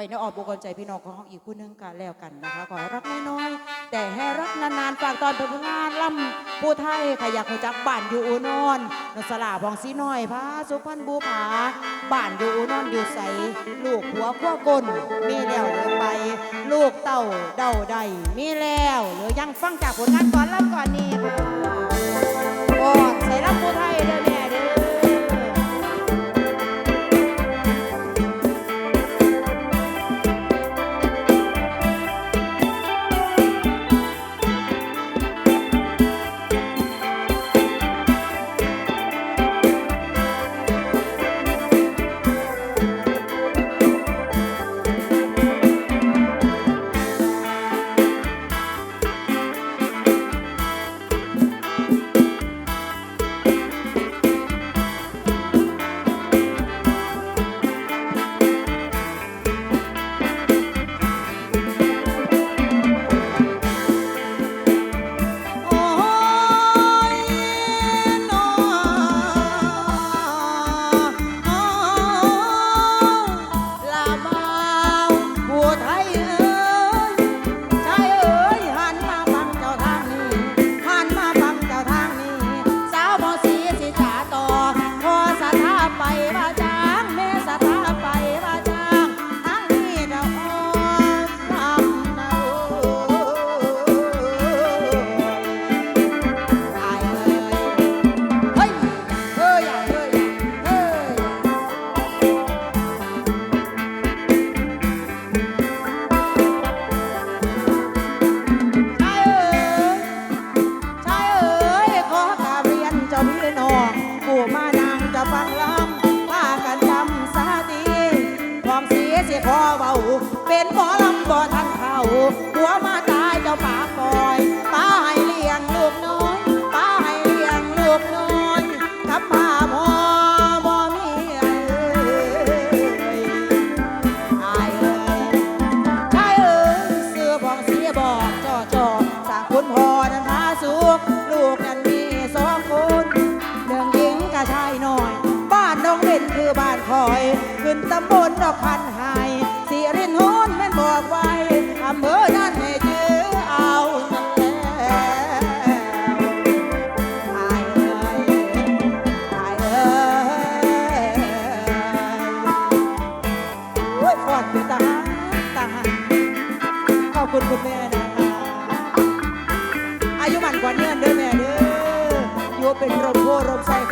ไปนออมอกอมใจพี่น้องของห้องอีกคู่นึงกันแล้วกันนะคะขอให้รักน้อยๆแต่ให้รักนานๆฝากตอนพนผู้งานล่ำผู้ไทยขยักหัวจักบ้านอยู่อุนอนนสลาพองซีน้อยพระสุพรรณบูภาบ้านอยู่อุนอนอยู่ใสลูกหัวขั้วกลนมีแล้วหรือไป ลูกเต่าเดาใดมีแล้วหรือยังฟังจากผลงานก่อนล่ำก่อนนี่ค่ะก่อนใส่รัำผู้ไทยเลย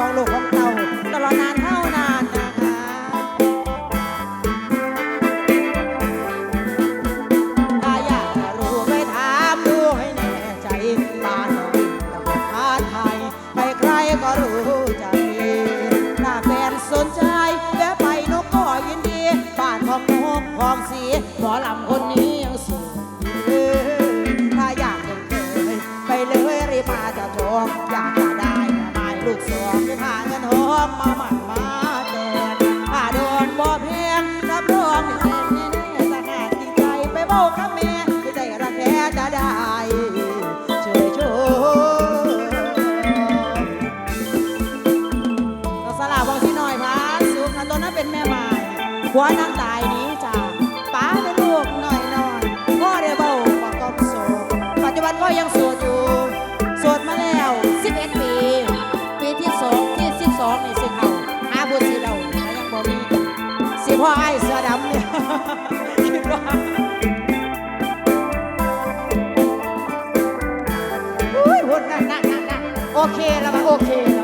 Pablo. โอเคแล้วโอเค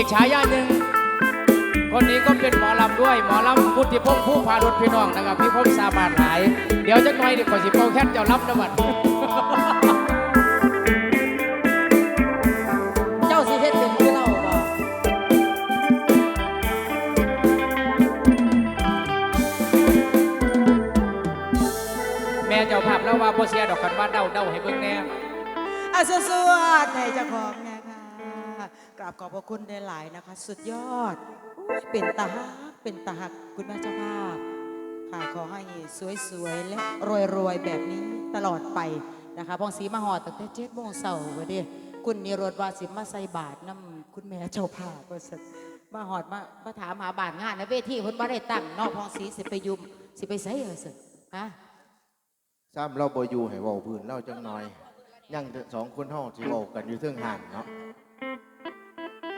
อีกฉายาหนึ่งคนนี้ก็เป็นหมอลำด้วย หมอลำพุทธิพงษ์ผู้พารถพี่น้องนะครับพี่พงษ์สามารถหลาย เดี๋ยวจะหน่อยเดี๋ยวขอสิเป่าแคนเจ้ารับนะบัดเจ้าสิเฮ็ดเป็นคือเราบ่แม่เจ้าภาพแล้วว่าโบเสียดอกกันว่าเด้าเด้าให้เบิ่งแน่อะสวดๆในเจ้าของเนะคะก ราบขอบพระคุณได้หลายนะคะ สุดยอดอเป็นตาฮักเป็นตาฮักคุณแม่เจ้าภาพค่ะขอให้สวยๆและรวยๆแบบนี้ตลอดไปนะคะพองสีมาหอดตั้งแต่เจ็ดโมงเสาร์วันนี้คุณนิโรธวาสิมาใส่บาทน้ำคุณแม่เจ้าภาพว่าสันมาหอดมามาถามหาบาทงานนะเวทีเพิ่นบ่ได้ตั้งนอกพองสีสิไปยุมสิไปใส่เออสิฮะซ้ำเราบ่อยู่ให้เว้าพื้นเราจังหน่อย ยังสองคนเฮาสิเว้ากันอยู่เทิงห่านเนาะ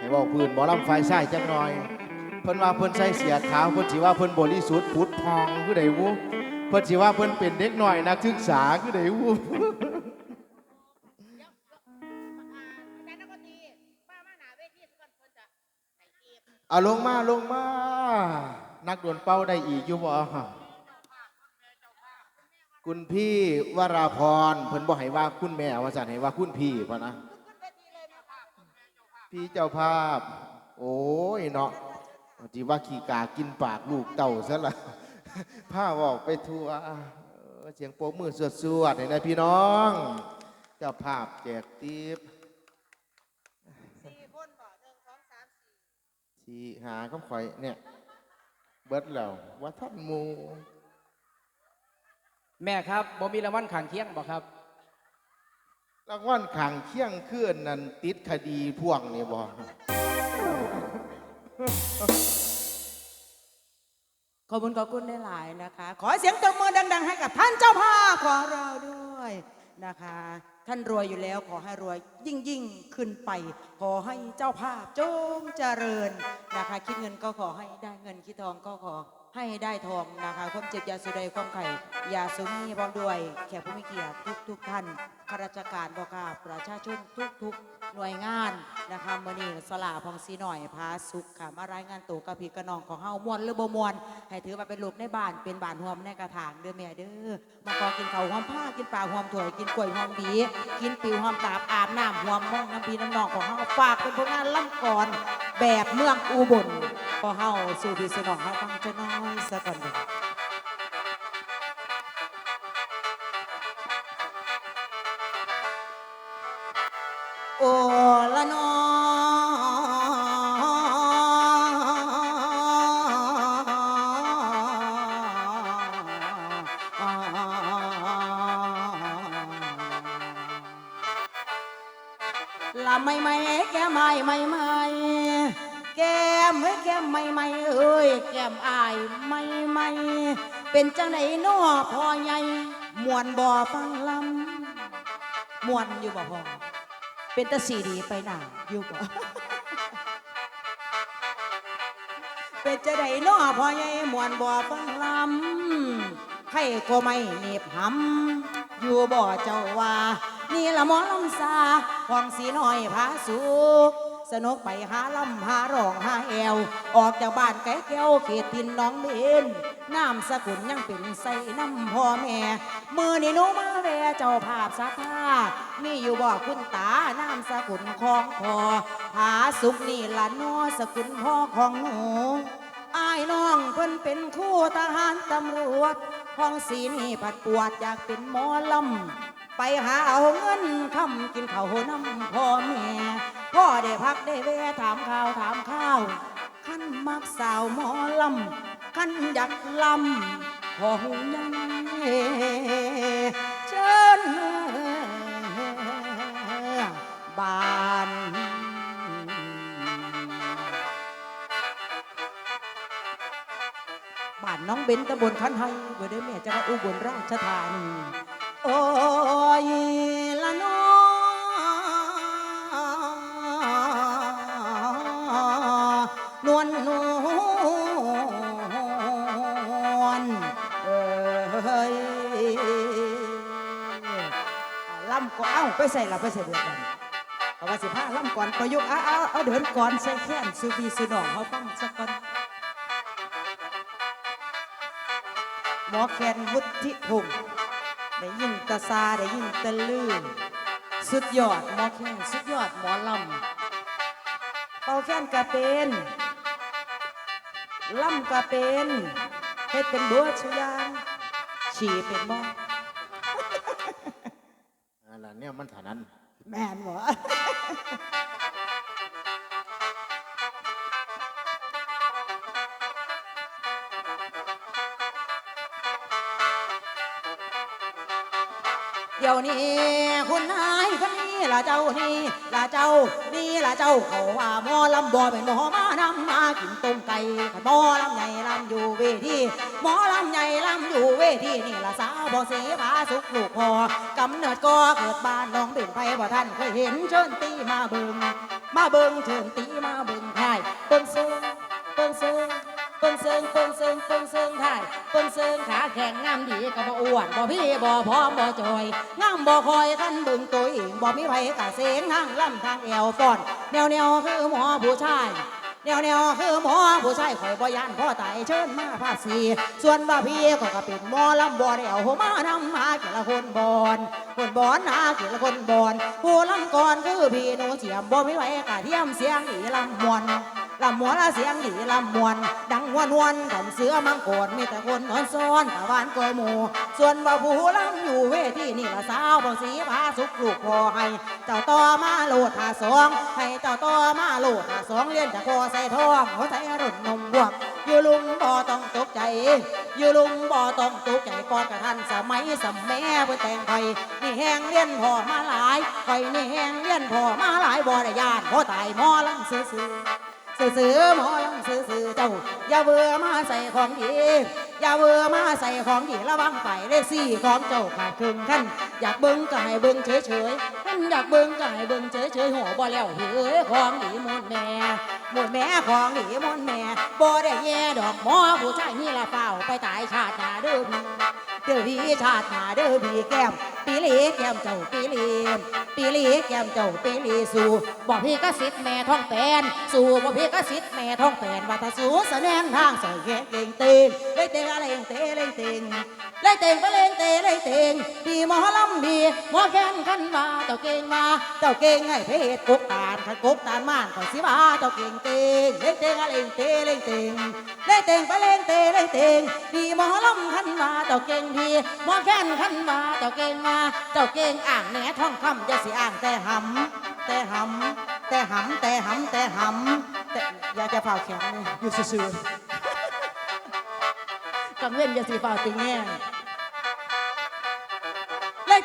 ให้ว้าพื้นบ่ลำไฟใส่จังหน่อย เพิ่นว่าเพิ่นใส่เสียขาวเพิ่นสิว่าเพิ่นบริสุทธิ์ผุดพองคือไดวูเพิ่นสิว่าเพิ่นเป็นเด็กหน้อยนักศึกษาคือไดวูเอาลงมาลงมา นักดวลเป้าได้อีกอยู่บ่คุณพี่วราพรเพิ่นบ่ให้ว่าคุณแม่ว่าสั่นให้ว่าคุณพี่พะนะ พี่เจ้าภาพ โอ้ยเนาะจีว่าขี้กากินปากลูกเต่าซะละผ้าบอกไปทัวเสียงโป๊มือสวดๆให้นะพี่น้อง เจ้าภาพแจกทิปสี่หาข้าข่อยเนี่ย เบิดแล้วว่าท่านมู แม่ครับบ่มีรางวัลข้างเคียงบ่ครับ รางวัลขังเคี่ยงเคลื่อนนั่นติดคดีพ่วงนี่บ่ขอบคุณขอบคุณได้หลายนะคะ ขอเสียงตบมือดัง ๆ ให้กับท่านเจ้าภาพของเราด้วยนะคะ ท่านรวยอยู่แล้วขอให้รวยยิ่งยิ่งๆขึ้นไป ขอให้เจ้าภาพจงเจริญนะคะ คิดเงินก็ขอให้ได้เงินคิดทองก็ขอ ให้ได้ทองนะคะความเจ็บยาสุดใดความไข่ยาสุมีพร้อมด้วย แขกผู้มีเกียรติทุกทุกท่านข้าราชการบอกกาประชาชนทุกทุกหน่วยงานนะคะมือนี้สลาพองสีหน่อยพาสุขค่ะมารายงานตัวกับพี่กระนองของเฮามวนหรือบ่มวนให้ถือว่าเป็นลูกในบ้านเป็นบ้านหวมในกระถางเด้อแม่เด้อมาขอกินข้าวหอมผ้ากินปลาหอมถั่วยกินกล้วยหอมบีกินปิวหอมกาบอาบน้ำหอมมองน้ำพีน้ำนองของเฮาฝากเป็นผลงานล่ำก่อนแบบเมืองอุบล พอเฮาสู่พี่สนองเฮาฟังจะน้อยสักก่อนเด้อโอละนอละไม่ไม่แกไม่ไม่ไม่ มไม่ไม่เอ้ยแก้มอายไม่ไม่เป็นจังไหนน้อพ่อใหญ่มวนบ่อฟังลำมวนอยู่บ่พอเป็นตาสีดีไปหนาอยู่บ่เป็นจะได้น้อพ่อใหญ่มวนบ่อฟังลำไข่ก็ไม่เหน็บหำอยู่บ่อเจ้าว่า นี่ละหมอลำซาห้องสีน้อยผาสุก สนุกไปหาลำหาร้องหาแอว ออกจากบ้านไก่แก้วเขตทินน้องเบนน้ำสกุลยังเป็นใส่น้ำพ่อแม่ มือนี่หนูมาแวเจ้าภาพสัทธามีอยู่บ่คุณตาน้ำสกุลของพ่อหาสุขนี่ละนอสกุลพ่อของหนูอายน้องเพิ่นเป็นคู่ทหารตำรวจห้องสีนี่ผัดปวดอยากเป็นหมอลำ ไปหาเอาเงินคำกินข้าวน้ำพ่อแม่พ่อได้พักได้แวะถามข่าวถามข้าวขั้นมักสาวหมอลำขั้นอยากลำขอหูยังเชิญบ้านบ้านน้องเบนตำบลคันไฮเบอร์เดอแม่จังหวัดอุบลราชธานี โอ้ยละน้อนวลนวลเอ้ยลำก็เอ้าไปใส่ละไปใส่เดือดกันเอาว่าสิผ้าล่ำก่อนประยุกต์เอาเอาเอาเดินก่อนใส่แค้นสูบีสูนองเขาฟังสักก่อนหมอแคนวุฒิพงศ์ ได้ยินแตะซาได้ยินแตะลือสุดยอดหมอแคนสุดยอดหมอลำเป่าแคนกะเป็นล่ำกะเป็นเฮ็ดเป็นบัวชุยางฉี่เป็นบ่อะไรเนี่ยมันฐานั้นแม่นบ่ เดี๋ยวนี้คุณนายคนนี้ล่ะเจ้านี่ล่ะเจ้านี่ล่ะเจ้าเขาว่าหมอลำบ่เป็นหมอมานำมากินต้มไก่ขันหมอลำใหญ่ลำอยู่เวทีหมอลำใหญ่ลำอยู่เวทีนี่ล่ะสาวบ่เสียผาสุกลูกพอกำเนิดก็เกิดบ้านน้องเป็นไผบ่ท่านเคยเห็นเชิญตีมาเบิงมาเบิงเชิญตีมาเบิงไทยเปิงเซิงเปิงเซิงเปิ้งเซิงเปิ้งเซิงเปิ้งเซิงไทยเปิ้งเซิงขาแข็งงามดีก็บ่อ้วนบ่พี่บ่พร้อมบ่จอยงามบ่คอยคันบิ่งตัวเองบ่มีไผกะเสียงทางลำทางแอวฟ้อนแนวแนวคือหมอผู้ชายแนวแนวคือหมอผู้ชายข่อยบ่ย่านพ่อตายเชิญมาภาคสีส่วนว่าพี่ก็ก็เป็นหมอลำบ่ได้เอาหัวมานำมากี่ละคนบอนคนบอนหากี่ละคนบอนผู้ลำก่อนคือพี่หนูเจียมบ่มีไผกะเทียมเสียงดีลำมวน ลำมวนละเสียงดีลำมวน ดังวนวนกันเสือมังกรมีแต่คนนอนซ้อนตะวันกอยหมูส่วนว่าผู้ลำอยู่เวทีนี่ละสาวบ่สีพาสุกลูกพอให้ เจ้าต่อมาโลดหาสองให้เจ้าต่อมาโลดหาสองเลี้ยนจากคอใส่ท้องหัวใจรุ่นนมบวกอยู่ลุงบ่ต้องตกใจอยู่ลุงบ่ต้องตกใจก่อนกระทันสมัยสมัยเพิ่นแต่งไผนี่แหงเลี้ยนพ่อมาหลายไผนี่แหงเลี้ยนพ่อมาหลายบ่ได้ยานพอตายมอลำซื่อ ซื่อหมอลำซื่อๆเจ้า อย่าเบื่อมาใส่ของดีอย่าเบื่อมาใส่ของดีระวังไปเลขสี่ของเจ้าขาดครึ่งขั้นอยากเบิ่งก็ให้เบิ่งเฉยๆท่านอยากเบิ่งก็ให้เบิ่งเฉยๆหัวบ่แล้วเฮ้ยของดีหมดแม่หมดแม่ของดีหมดแม่บ่ได้แย่ดอกหมอผู้ชายนี่ละเฝ้าไปตายชาติหน้าเด้อ เด้อพี่ชาติหาเด้อพี่แก้มปีลีแก้มเจ้าปีลีปีลีแก้มเจ้าปีลีสู่บอกพี่กสิทธิ์แม่ท้องแปนสู่บอกพี่กสิทธิ์แม่ท้องแปนว่าถ้าสู่แสดงทางใส่แก่เก่งเต้นเลยเต้นอะไรเต้นเลยเต้นเลยเต้นไปเล่นเต้นเลยเต้น หมอลำพี่หมอแค้นขันว่าเจ้าเก่งมาเจ้าเก่งให้เพชรกุกตาลขันกุกตาลม่านก่อนสิว่าเจ้าเก่งเต้นเล่นเต้นอะไรเต้นเลยเต้นเลยเต้นไปเล่นเต้นเลยเต้นพี่หมอลำขันว่าเจ้าเก่งพี่หมอแค้นขันว่าเจ้าเก่งมาเจ้าเก่งอ่างแหนท้องคำจะสิอ่างแต่หำแต่หำแต่หำแต่หำแต่หำแต่อย่าจะเฝ้าแข็งเลยอยู่ซื่อๆกังเว้นอย่าสิเฝ้าติงแง่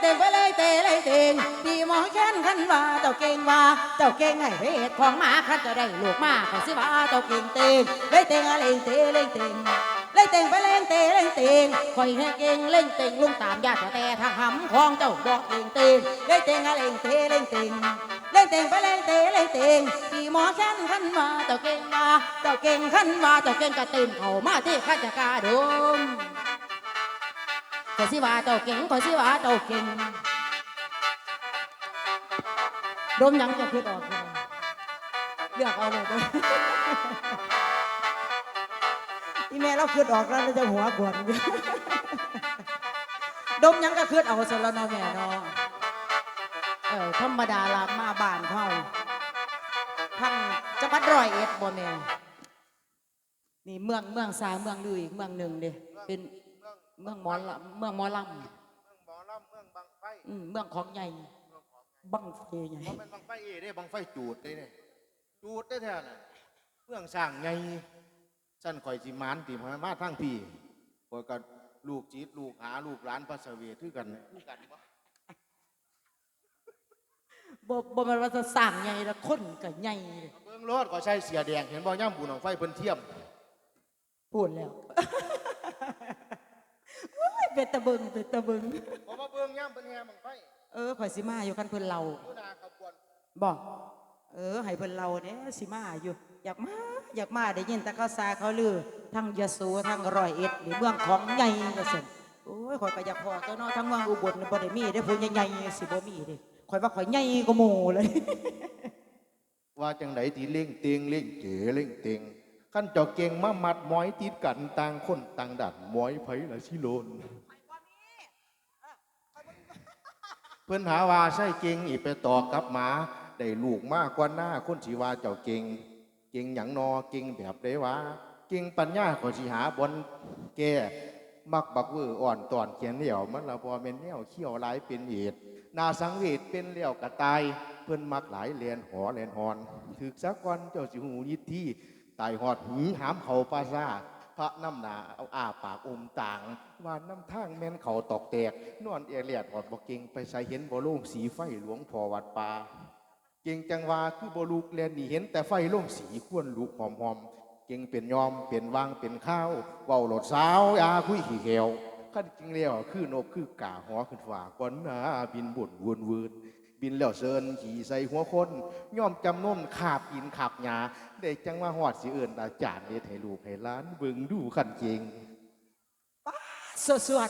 เลยเต็งไปเลยเตะเลยเต็งดีหมอแค้นขันว่าเจ้าเก่งว่าเจ้าเก่งให้เพศของมาขันจะได้ลูกมาขอสิว่าเจ้าเก่งเต็งเลยเต็งอะไรเตะเลยเต็งเล่นเต่งไปเล่นเตะเล่นเต่งคอยให้เก่งเล่นเต่งลุงตามญาติแต่ทางหำของเจ้าบอกเล่นเต่งเล่นเต่งอะเล่นเตะเล่นเต่งเล่นเต่งไปเล่นเตะเล่นเต่งตีหมอแค้นขันมาเจ้าเก่งมาเจ้าเก่งขันมาเจ้าเก่งกระตื่นเข้ามาที่ข้าจะกาดม ขอยสิว่าเจ้าเก่งขอยสิว่าเจ้าเก่งดมยังจะคิดออกอยู่เลือกเอาเลยเด้ออีแม่เราคืดออกแล้วเราจะหัวขวนอยู่ดมยังก็คืดเอาซะแล้วเนาะแม่เนาะเออธรรมดาละมาบ้านเขาทั้งจังหวัดร้อยเอ็ดบ่แม่นี่เมืองเมืองสาเมืองลืออีกเมืองหนึ่งเด้เป็น เมืองหมอลำเมืองหมอลเมืองหมอลำเมืองบังไฟำอืมเมืองของใหญ่บังเฟใหญ่ เพราะมันบังไฟเอได้บังไฟจูดได้เนี่ยจูดได้แท้น่ะเมืองสร้างไงสั้นข่อยสิมานติมามาทั้งพี่ข่อยก็ลูกจีดลูกหาลูกหลานพระเสวีคือกันคือกันบ่บ่บ่แม่นว่าจะสร้างใหญ่ละคนก็ใหญ่เลยเบิ่งรถก็ใช้เสียแดงเห็นบ่ย่ำบุญของไฟเพิ่นเทียมพูดแล้วโอ้ย เป็นตะเบิงเป็นตะเบิงบ่มาเบิ่งย่ำเพิ่นแห่บังไฟเออข่อยสิมาอยู่กันเพิ่นเราอยู่หน้าขบวนบอกเออให้เพิ่นเราเนี่ยสิมาอยู่ อยากมาอยากมาได้ยินแต่เขาซาเขาลือทั้งยโสทั้งร้อยเอ็ดนี่เมืองของใหญ่ก็ซั่นโอ้ยข่อยก็อยากพอตัวเนาะทั้งเมืองอุบลนี่บ่ได้มีได้อผู้ใหญ่ๆสิบ่มีเด้ข่อยว่าข่อยใหญ่กว่าหมู่เลย ว่าจังไดที่เล่งเตียงเล่งเจ๋เล่งเตียงขั้นเจ้าเก่งมามัดหมอยติดกันต่างคนต่างดัดหมอยไผละสิโลน เพิ่นหาว่าใช่เก่งอีไปต่อกับหมาได้ลูกมากกว่าหน้าคนสิว่าเจ้าเก่งเก่งหยังนอเก่งแบบได้ว่าเก่งปัญญาขอสิหาบนแก่มักบักเวอร์อ่อนตอนเขียนเหลี่ยวมันละพอเป็นแนวเขี้ยวหลายเป็นเหตุนาสังเวชเป็นเหลี่ยวกระตายเพิ่นมักหลายเลียนหอเลียนหอนถึกสักวันเจ้าสิหูยิดที่ตายหอดหีหามเขาปาซา พระน้ำหนาเอาอ้าปากอมต่างวานน้ำทางแม่นเขาตอกแตก นอนเอเลียดหอดบอกเก่งไปใส่เห็นบ่ล่งสีไฟหลวงพอวัดป่าเก่งจังว่าคือบ่ลูกแลนนี่เห็นแต่ไฟล่งสีควรลูกหอมหอมเก่งเป็นยอมเป็นวางเป็นข้าวเว้าโหลดสาวอยาคุยขี้เขียวขั้นจริงแล้วคือนกคือกาหอขึ้นฟ้าก่อนหนาบินบุ่นวนวืน บินแล้วเชิญขี่ใส่หัวคนย่อมจำนนขาบอินขาบหยาได้จังว่าหอดสิเอิญอาจารย์เด็ดให้ลูกให้ล้านเบิ่งดูขันเก่งสวดสวด